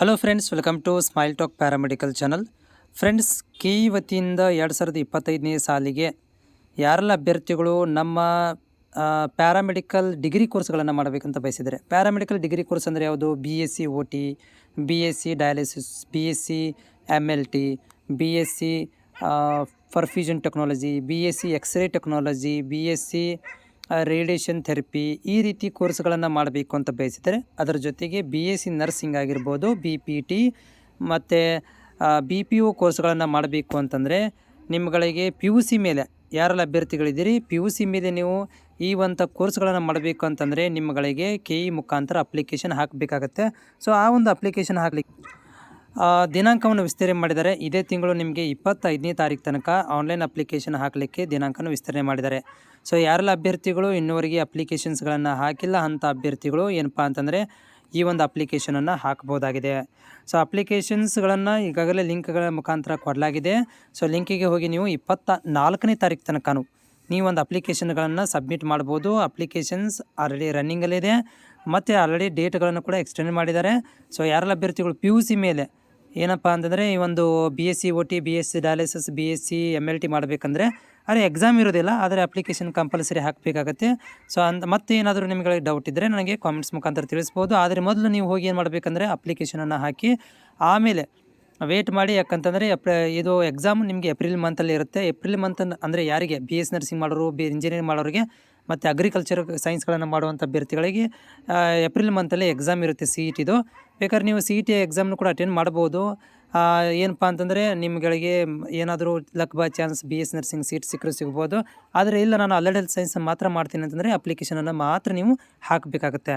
Hello friends welcome to smile talk paramedical channel friends K ವತಿಯಿಂದ ಎರಡು ಸಾವಿರದ ಇಪ್ಪತ್ತೈದನೇ ಸಾಲಿಗೆ ಯಾರೆಲ್ಲ ಅಭ್ಯರ್ಥಿಗಳು ನಮ್ಮ ಪ್ಯಾರಾಮೆಡಿಕಲ್ ಡಿಗ್ರಿ ಕೋರ್ಸ್ಗಳನ್ನು ಮಾಡಬೇಕಂತ ಬಯಸಿದ್ದಾರೆ ಪ್ಯಾರಾಮೆಡಿಕಲ್ ಡಿಗ್ರಿ ಕೋರ್ಸ್ ಅಂದರೆ ಯಾವುದು? B S C O T B S C dialysis B S C M L T B S C perfusion technology B S C X ray technology B S C radiation therapy ಈ ರೀತಿ ಕೋರ್ಸ್ಗಳನ್ನು ಮಾಡಬೇಕು ಅಂತ ಬಯಸಿದರೆ ಅದರ ಜೊತೆಗೆ B S C nursing ಆಗಿರ್ಬೋದು B P T ಮತ್ತು ಬಿ ಪಿ ಒ ಕೋರ್ಸ್ಗಳನ್ನು ಮಾಡಬೇಕು ಅಂತಂದರೆ ನಿಮ್ಮಗಳಿಗೆ ಪಿ ಯು ಸಿ ಮೇಲೆ ಯಾರೆಲ್ಲ ಅಭ್ಯರ್ಥಿಗಳಿದ್ದೀರಿ ಪಿ ಯು ಸಿ ಮೇಲೆ ನೀವು ಈ ಒಂದು ಕೋರ್ಸ್ಗಳನ್ನು ಮಾಡಬೇಕು ಅಂತಂದರೆ ನಿಮ್ಮಗಳಿಗೆ ಕೆ ಇ ಮುಖಾಂತರ ಅಪ್ಲಿಕೇಶನ್ ಹಾಕಬೇಕಾಗತ್ತೆ. ಸೊ ಆ ಒಂದು ಅಪ್ಲಿಕೇಶನ್ ಹಾಕ್ಲಿಕ್ಕೆ ದಿನಾಂಕವನ್ನು ವಿಸ್ತರಣೆ ಮಾಡಿದ್ದಾರೆ. ಇದೇ ತಿಂಗಳು ನಿಮಗೆ ಇಪ್ಪತ್ತೈದನೇ ತಾರೀಕು ತನಕ ಆನ್ಲೈನ್ ಅಪ್ಲಿಕೇಶನ್ ಹಾಕಲಿಕ್ಕೆ ದಿನಾಂಕವನ್ನು ವಿಸ್ತರಣೆ ಮಾಡಿದ್ದಾರೆ. ಸೊ ಯಾರೆಲ್ಲ ಅಭ್ಯರ್ಥಿಗಳು ಇನ್ನುವರೆಗೆ ಅಪ್ಲಿಕೇಶನ್ಸ್ಗಳನ್ನು ಹಾಕಿಲ್ಲ ಅಂಥ ಅಭ್ಯರ್ಥಿಗಳು ಏನಪ್ಪ ಅಂತಂದರೆ ಈ ಒಂದು ಅಪ್ಲಿಕೇಶನನ್ನು ಹಾಕ್ಬೋದಾಗಿದೆ. ಸೊ ಅಪ್ಲಿಕೇಶನ್ಸ್ಗಳನ್ನು ಈಗಾಗಲೇ ಲಿಂಕ್ಗಳ ಮುಖಾಂತರ ಕೊಡಲಾಗಿದೆ. ಸೊ ಲಿಂಕಿಗೆ ಹೋಗಿ ನೀವು ಇಪ್ಪತ್ತ ನಾಲ್ಕನೇ ತಾರೀಕು ತನಕನೂ ನೀವು ಒಂದು ಅಪ್ಲಿಕೇಶನ್ಗಳನ್ನು ಸಬ್ಮಿಟ್ ಮಾಡ್ಬೋದು. ಅಪ್ಲಿಕೇಶನ್ಸ್ ಆಲ್ರೆಡಿ ರನ್ನಿಂಗಲ್ಲಿದೆ ಮತ್ತು ಆಲ್ರೆಡಿ ಡೇಟ್ಗಳನ್ನು ಕೂಡ ಎಕ್ಸ್ಟೆಂಡ್ ಮಾಡಿದ್ದಾರೆ. ಸೊ ಯಾರೆಲ್ಲ ಅಭ್ಯರ್ಥಿಗಳು ಪಿ ಯು ಸಿ ಮೇಲೆ ಏನಪ್ಪ ಅಂತಂದರೆ ಈ ಒಂದು B S C O T B S C dialysis B S C M L T ಮಾಡಬೇಕಂದ್ರೆ ಆದರೆ ಎಕ್ಸಾಮ್ ಇರೋದಿಲ್ಲ, ಆದರೆ ಅಪ್ಲಿಕೇಶನ್ ಕಂಪಲ್ಸರಿ ಹಾಕಬೇಕಾಗತ್ತೆ. ಸೊ ಅಂತ ಮತ್ತೆ ಏನಾದರೂ ನಿಮಗೆ ಡೌಟ್ ಇದ್ದರೆ ನನಗೆ ಕಾಮೆಂಟ್ಸ್ ಮುಖಾಂತರ ತಿಳಿಸ್ಬೋದು. ಆದರೆ ಮೊದಲು ನೀವು ಹೋಗಿ ಏನು ಮಾಡಬೇಕಂದ್ರೆ ಅಪ್ಲಿಕೇಶನನ್ನು ಹಾಕಿ, ಆಮೇಲೆ ವೇಟ್ ಮಾಡಿ, ಯಾಕಂತಂದರೆ ಎಪ್ರ ಇದು ಎಕ್ಸಾಮ್ ನಿಮಗೆ ಏಪ್ರಿಲ್ ಮಂತಲ್ಲಿ ಇರುತ್ತೆ. ಏಪ್ರಿಲ್ ಮಂತ್ ಅಂದರೆ ಯಾರಿಗೆ? ಬಿ ಎಸ್ ನರ್ಸಿಂಗ್ ಮಾಡೋರು ಬಿ ಇಂಜಿನಿಯರಿಂಗ್ ಮಾಡೋರಿಗೆ. ಮತ್ತು ಅಗ್ರಿಕಲ್ಚರ್ ಸೈನ್ಸ್ಗಳನ್ನು ಮಾಡುವಂಥ ಅಭ್ಯರ್ಥಿಗಳಿಗೆ ಏಪ್ರಿಲ್ ಮಂತಲ್ಲಿ ಎಕ್ಸಾಮ್ ಇರುತ್ತೆ ಸಿ ಇ ಟಿದು ಬೇಕಾದ್ರೆ ನೀವು ಸಿ ಇ ಟಿ ಎಕ್ಸಾಮ್ನು ಕೂಡ ಅಟೆಂಡ್ ಮಾಡ್ಬೋದು ಏನಪ್ಪ ಅಂತಂದರೆ ನಿಮ್ಗಳಿಗೆ ಏನಾದರೂ luck by chance B S nursing seat ಸಿಕ್ಕರೂ ಸಿಗ್ಬೋದು. ಆದರೆ ಇಲ್ಲ, ನಾನು ಅಲ್ಲಡ್ ಹೆಲ್ತ್ ಸೈನ್ಸ್ ಮಾತ್ರ ಮಾಡ್ತೀನಿ ಅಂತಂದರೆ ಅಪ್ಲಿಕೇಶನನ್ನು ಮಾತ್ರ ನೀವು ಹಾಕಬೇಕಾಗತ್ತೆ.